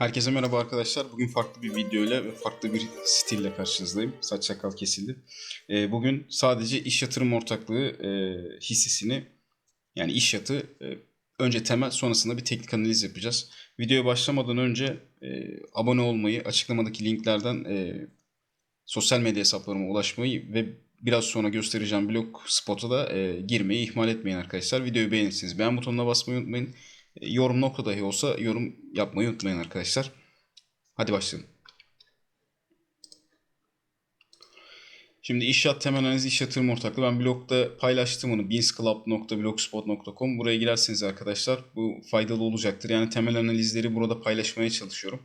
Herkese merhaba arkadaşlar. Bugün farklı bir video ile ve farklı bir stille karşınızdayım. Saç sakal kesildi. Ee, bugün sadece iş yatırım ortaklığı e, hissesini yani iş yatı e, önce temel sonrasında bir teknik analiz yapacağız. Videoya başlamadan önce e, abone olmayı, açıklamadaki linklerden e, sosyal medya hesaplarıma ulaşmayı ve biraz sonra göstereceğim blog spota da e, girmeyi ihmal etmeyin arkadaşlar. Videoyu beğenirseniz beğen butonuna basmayı unutmayın. E, Yorum nokta dahi olsa yorum yapmayı unutmayın arkadaşlar. Hadi başlayalım. Şimdi İşyat temel analizi iş yatırım ortaklığı. Ben blogda paylaştım onu. beansclub.blogspot.com Buraya girerseniz arkadaşlar bu faydalı olacaktır. Yani temel analizleri burada paylaşmaya çalışıyorum.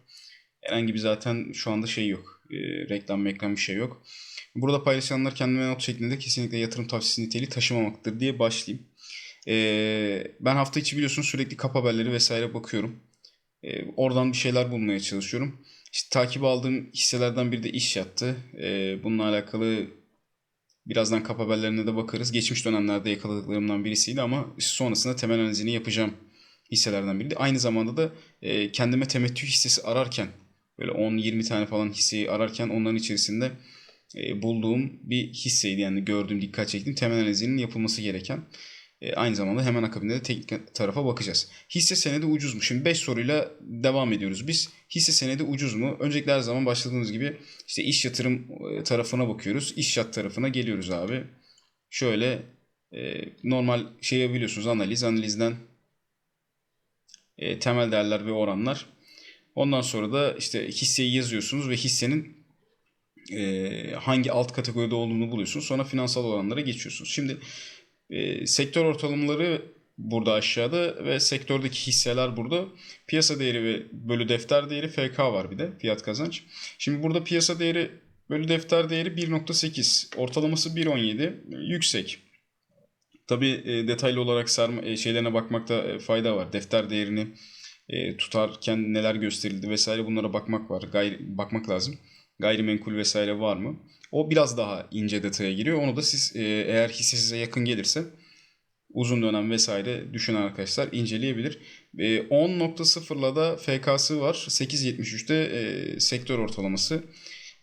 Herhangi bir zaten şu anda şey yok. E, reklam meklam bir şey yok. Burada paylaşanlar kendime not şeklinde kesinlikle yatırım tavsiyesi niteliği taşımamaktır diye başlayayım. Ee, ben hafta içi biliyorsunuz sürekli kap haberleri vesaire bakıyorum. Ee, oradan bir şeyler bulmaya çalışıyorum. İşte takip aldığım hisselerden biri de iş yattı. Ee, bununla alakalı birazdan kap haberlerine de bakarız. Geçmiş dönemlerde yakaladıklarımdan birisiydi ama sonrasında temel analizini yapacağım hisselerden biriydi. Aynı zamanda da e, kendime temettü hissesi ararken böyle 10-20 tane falan hisseyi ararken onların içerisinde e, bulduğum bir hisseydi. Yani gördüğüm, dikkat çektiğim temel analizinin yapılması gereken. E, aynı zamanda hemen akabinde de teknik tarafa bakacağız. Hisse senedi ucuz mu? Şimdi 5 soruyla devam ediyoruz biz. Hisse senedi ucuz mu? Öncelikle her zaman başladığımız gibi işte iş yatırım e, tarafına bakıyoruz. İş yat tarafına geliyoruz abi. Şöyle e, normal şeyi biliyorsunuz analiz. Analizden e, temel değerler ve oranlar. Ondan sonra da işte hisseyi yazıyorsunuz ve hissenin e, hangi alt kategoride olduğunu buluyorsunuz. Sonra finansal oranlara geçiyorsunuz. Şimdi e, sektör ortalamaları burada aşağıda ve sektördeki hisseler burada. Piyasa değeri ve bölü defter değeri FK var bir de fiyat kazanç. Şimdi burada piyasa değeri bölü defter değeri 1.8 ortalaması 1.17 yüksek. Tabi e, detaylı olarak sarma, e, şeylerine bakmakta e, fayda var. Defter değerini tutarken neler gösterildi vesaire bunlara bakmak var. Gayri, bakmak lazım. Gayrimenkul vesaire var mı? O biraz daha ince detaya giriyor. Onu da siz e, eğer hisse size yakın gelirse uzun dönem vesaire düşünen arkadaşlar inceleyebilir. E, 10.0'la da FK'sı var. 8.73'te e, sektör ortalaması.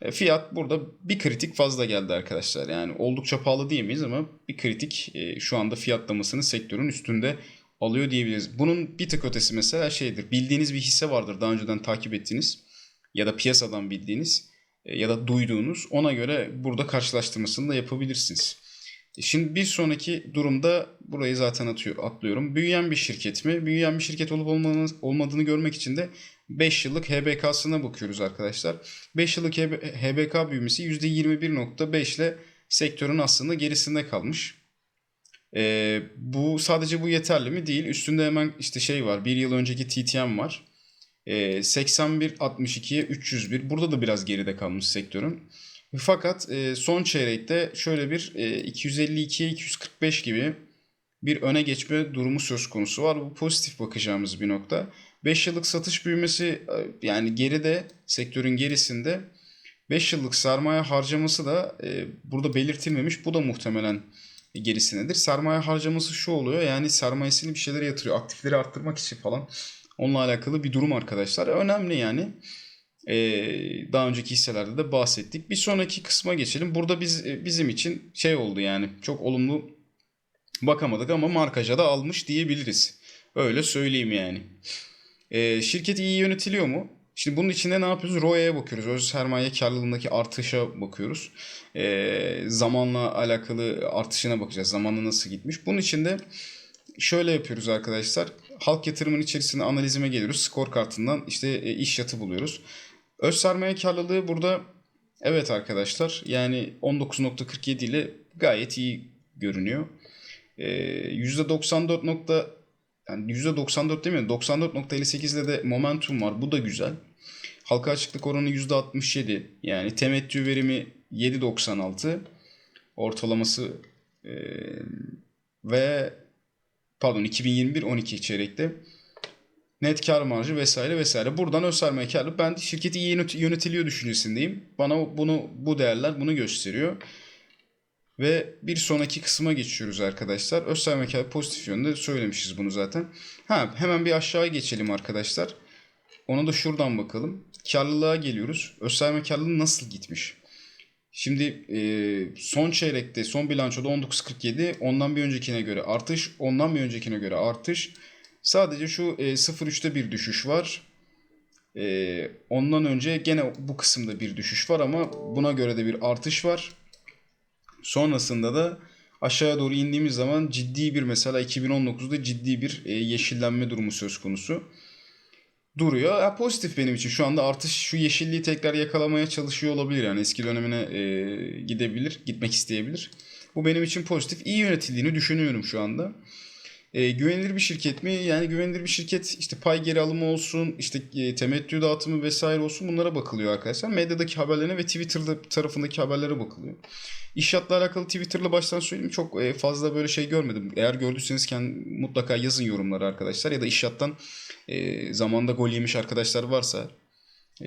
E, fiyat burada bir kritik fazla geldi arkadaşlar. Yani oldukça pahalı diyemeyiz ama bir kritik e, şu anda fiyatlamasını sektörün üstünde alıyor diyebiliriz. Bunun bir tık ötesi mesela şeydir. Bildiğiniz bir hisse vardır daha önceden takip ettiğiniz ya da piyasadan bildiğiniz e, ya da duyduğunuz ona göre burada karşılaştırmasını da yapabilirsiniz. E, şimdi bir sonraki durumda burayı zaten atıyor, atlıyorum. Büyüyen bir şirket mi? Büyüyen bir şirket olup olmadığını görmek için de 5 yıllık HBK'sına bakıyoruz arkadaşlar. 5 yıllık HBK büyümesi %21.5 ile sektörün aslında gerisinde kalmış. Ee, bu sadece bu yeterli mi? Değil. Üstünde hemen işte şey var. Bir yıl önceki TTM var. E, 81 62'ye 301. Burada da biraz geride kalmış sektörün. Fakat son çeyrekte şöyle bir e, 252'ye 245 gibi bir öne geçme durumu söz konusu var. Bu pozitif bakacağımız bir nokta. 5 yıllık satış büyümesi yani geride sektörün gerisinde 5 yıllık sermaye harcaması da burada belirtilmemiş. Bu da muhtemelen gerisindedir. Sermaye harcaması şu oluyor yani sermayesini bir şeylere yatırıyor. Aktifleri arttırmak için falan. Onunla alakalı bir durum arkadaşlar. Önemli yani. Ee, daha önceki hisselerde de bahsettik. Bir sonraki kısma geçelim. Burada biz bizim için şey oldu yani çok olumlu bakamadık ama markaja da almış diyebiliriz. Öyle söyleyeyim yani. Ee, şirket iyi yönetiliyor mu? Şimdi bunun içinde ne yapıyoruz? ROE'ye bakıyoruz. Öz sermaye karlılığındaki artışa bakıyoruz. Ee, zamanla alakalı artışına bakacağız. Zamanla nasıl gitmiş. Bunun içinde şöyle yapıyoruz arkadaşlar. Halk yatırımın içerisinde analizime geliyoruz. Skor kartından işte e, iş yatı buluyoruz. Öz sermaye karlılığı burada evet arkadaşlar yani 19.47 ile gayet iyi görünüyor. Ee, %94 nokta yani %94 değil mi? 94.58 ile de momentum var. Bu da güzel. Halka açıklık oranı %67. Yani temettü verimi 7.96. Ortalaması e, ve pardon 2021 12 çeyrekte net kar marjı vesaire vesaire. Buradan öz sermaye karlı. Ben şirketi iyi yönetiliyor düşüncesindeyim. Bana bunu bu değerler bunu gösteriyor. Ve bir sonraki kısma geçiyoruz arkadaşlar. Öz sermaye karlı pozitif yönde söylemişiz bunu zaten. Ha hemen bir aşağıya geçelim arkadaşlar. Ona da şuradan bakalım. Karlılığa geliyoruz. Özserme karlılığı nasıl gitmiş? Şimdi e, son çeyrekte, son bilançoda 19.47. Ondan bir öncekine göre artış. Ondan bir öncekine göre artış. Sadece şu e, 0.3'te bir düşüş var. E, ondan önce gene bu kısımda bir düşüş var ama buna göre de bir artış var. Sonrasında da aşağıya doğru indiğimiz zaman ciddi bir mesela 2019'da ciddi bir e, yeşillenme durumu söz konusu duruyor. Ya pozitif benim için. Şu anda artış şu yeşilliği tekrar yakalamaya çalışıyor olabilir. Yani eski dönemine e, gidebilir, gitmek isteyebilir. Bu benim için pozitif. İyi yönetildiğini düşünüyorum şu anda. E, güvenilir bir şirket mi? Yani güvenilir bir şirket işte pay geri alımı olsun, işte e, temettü dağıtımı vesaire olsun bunlara bakılıyor arkadaşlar. Medyadaki haberlerine ve Twitter'da tarafındaki haberlere bakılıyor. İşyatla alakalı Twitter'la baştan söyleyeyim çok e, fazla böyle şey görmedim. Eğer gördüyseniz kendi, mutlaka yazın yorumlara arkadaşlar ya da İşyat'tan e, zamanda gol yemiş arkadaşlar varsa e,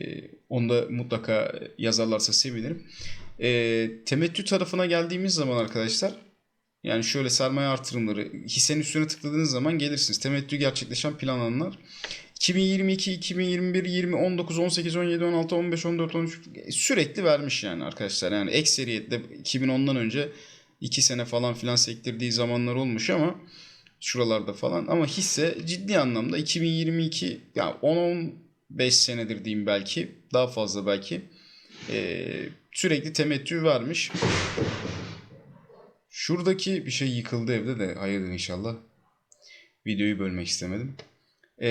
onu da mutlaka yazarlarsa sevinirim. E, temettü tarafına geldiğimiz zaman arkadaşlar yani şöyle sermaye artırımları hissenin üstüne tıkladığınız zaman gelirsiniz. Temettü gerçekleşen planlananlar. 2022, 2021, 20, 19, 18, 17, 16, 15, 14, 13 sürekli vermiş yani arkadaşlar. Yani ekseriyetle 2010'dan önce 2 sene falan filan sektirdiği zamanlar olmuş ama şuralarda falan ama hisse ciddi anlamda 2022 yani 10-15 senedir diyeyim belki daha fazla belki e, sürekli temettü vermiş. Şuradaki bir şey yıkıldı evde de hayırdır inşallah. Videoyu bölmek istemedim. Ee,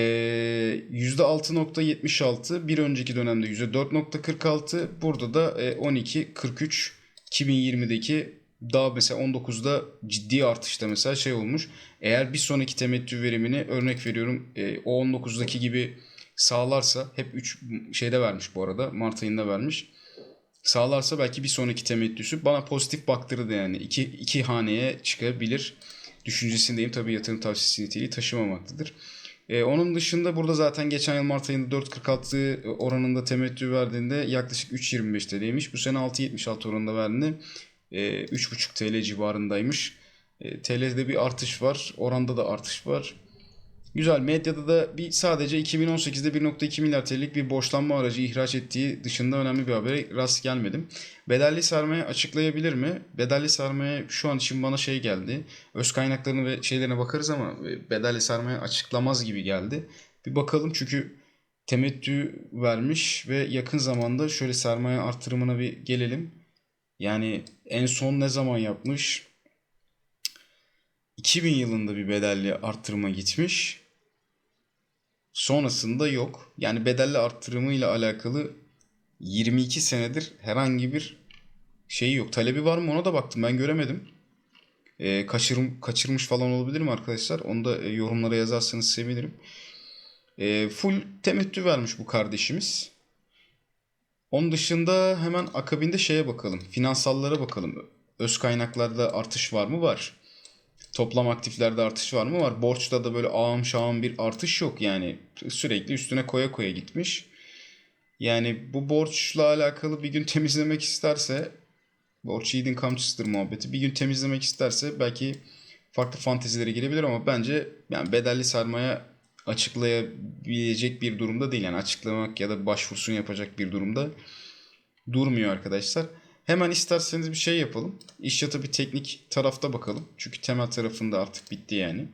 %6.76 bir önceki dönemde %4.46 burada da e, 12.43 2020'deki daha mesela 19'da ciddi artışta mesela şey olmuş. Eğer bir sonraki temettü verimini örnek veriyorum e, o 19'daki gibi sağlarsa hep 3 şeyde vermiş bu arada Mart ayında vermiş. Sağlarsa belki bir sonraki temettüsü bana pozitif baktırdı yani. iki, iki haneye çıkabilir düşüncesindeyim. Tabii yatırım tavsiyesi niteliği taşımamaktadır. Ee, onun dışında burada zaten geçen yıl Mart ayında 4.46 oranında temettü verdiğinde yaklaşık 3.25 TL'ymiş. Bu sene 6.76 oranında verdiğinde e, 3.5 TL civarındaymış. E, TL'de bir artış var. Oranda da artış var. Güzel. Medyada da bir sadece 2018'de 1.2 milyar TL'lik bir borçlanma aracı ihraç ettiği dışında önemli bir habere rast gelmedim. Bedelli sermaye açıklayabilir mi? Bedelli sermaye şu an için bana şey geldi. Öz kaynaklarını ve şeylerine bakarız ama bedelli sermaye açıklamaz gibi geldi. Bir bakalım çünkü temettü vermiş ve yakın zamanda şöyle sermaye artırımına bir gelelim. Yani en son ne zaman yapmış? 2000 yılında bir bedelli arttırıma gitmiş. Sonrasında yok. Yani bedelli arttırımıyla alakalı 22 senedir herhangi bir şey yok. Talebi var mı ona da baktım ben göremedim. E, kaçırım, kaçırmış falan olabilir mi arkadaşlar? Onu da e, yorumlara yazarsanız sevinirim. E, full temettü vermiş bu kardeşimiz. Onun dışında hemen akabinde şeye bakalım. Finansallara bakalım. Öz kaynaklarda artış var mı? Var. Toplam aktiflerde artış var mı? Var. Borçta da böyle ağım şağım bir artış yok yani. Sürekli üstüne koya koya gitmiş. Yani bu borçla alakalı bir gün temizlemek isterse borç yiğidin kamçısıdır muhabbeti. Bir gün temizlemek isterse belki farklı fantezilere girebilir ama bence yani bedelli sermaye açıklayabilecek bir durumda değil. Yani açıklamak ya da başvurusunu yapacak bir durumda durmuyor arkadaşlar. Hemen isterseniz bir şey yapalım. İşyata bir teknik tarafta bakalım. Çünkü temel tarafında artık bitti yani.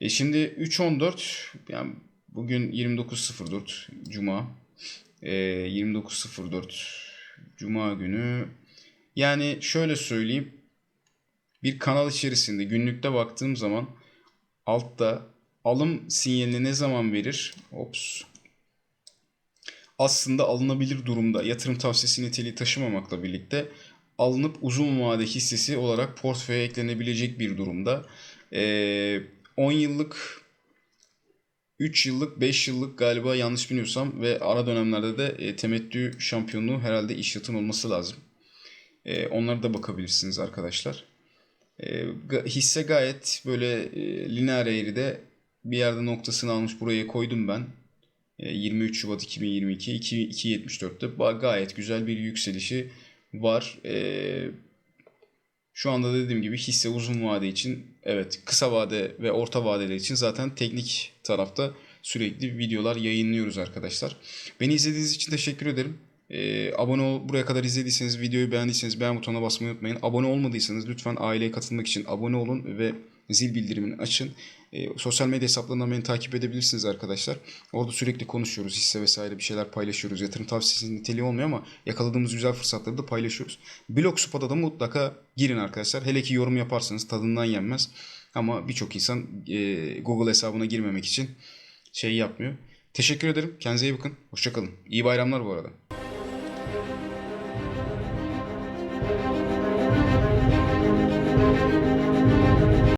E şimdi 3.14 yani bugün 29.04 Cuma. E, 29.04 Cuma günü. Yani şöyle söyleyeyim. Bir kanal içerisinde günlükte baktığım zaman altta alım sinyalini ne zaman verir? Ops aslında alınabilir durumda yatırım tavsiyesi niteliği taşımamakla birlikte alınıp uzun vade hissesi olarak portföye eklenebilecek bir durumda. Ee, 10 yıllık 3 yıllık 5 yıllık galiba yanlış bilmiyorsam ve ara dönemlerde de e, temettü şampiyonluğu herhalde iş yatın olması lazım. E, onlara da bakabilirsiniz arkadaşlar. E, hisse gayet böyle e, lineer eğride bir yerde noktasını almış buraya koydum ben. 23 e, Şubat 2022 2.74'te gayet güzel bir yükselişi var. E, şu anda dediğim gibi hisse uzun vade için evet kısa vade ve orta vadeler için zaten teknik tarafta sürekli videolar yayınlıyoruz arkadaşlar. Beni izlediğiniz için teşekkür ederim. Ee, abone ol buraya kadar izlediyseniz videoyu beğendiyseniz beğen butonuna basmayı unutmayın. Abone olmadıysanız lütfen aileye katılmak için abone olun ve zil bildirimini açın. Ee, sosyal medya hesaplarından beni takip edebilirsiniz arkadaşlar. Orada sürekli konuşuyoruz. Hisse vesaire bir şeyler paylaşıyoruz. Yatırım tavsiyesi niteliği olmuyor ama yakaladığımız güzel fırsatları da paylaşıyoruz. Blogspot'a da mutlaka girin arkadaşlar. Hele ki yorum yaparsanız tadından yenmez. Ama birçok insan e, Google hesabına girmemek için şey yapmıyor. Teşekkür ederim. Kendinize iyi bakın. Hoşçakalın. İyi bayramlar bu arada.